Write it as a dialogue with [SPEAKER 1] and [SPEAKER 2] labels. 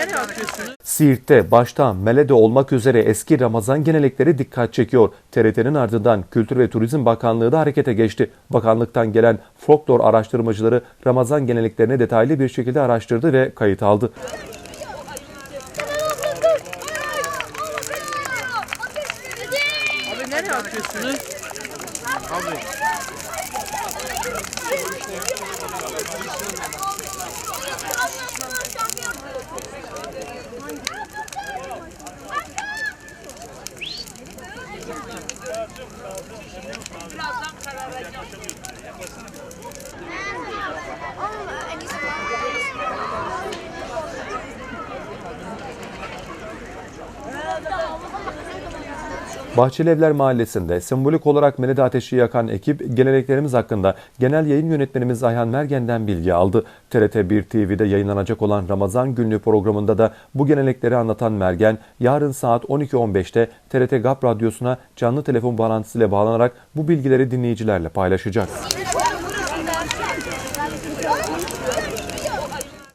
[SPEAKER 1] nereye atıyorsunuz?
[SPEAKER 2] Siirt'te başta Mele'de olmak üzere eski Ramazan gelenekleri dikkat çekiyor. TRT'nin ardından Kültür ve Turizm Bakanlığı da harekete geçti. Bakanlıktan gelen folklor araştırmacıları Ramazan geleneklerini detaylı bir şekilde araştırdı ve kayıt aldı.
[SPEAKER 1] Abi nereye atıyorsunuz? Abi.
[SPEAKER 2] Bahçelievler Mahallesi'nde sembolik olarak melede ateşi yakan ekip geleneklerimiz hakkında genel yayın yönetmenimiz Ayhan Mergen'den bilgi aldı. TRT 1 TV'de yayınlanacak olan Ramazan günlüğü programında da bu gelenekleri anlatan Mergen, yarın saat 12.15'te TRT GAP radyosuna canlı telefon bağlantısıyla bağlanarak bu bilgileri dinleyicilerle paylaşacak.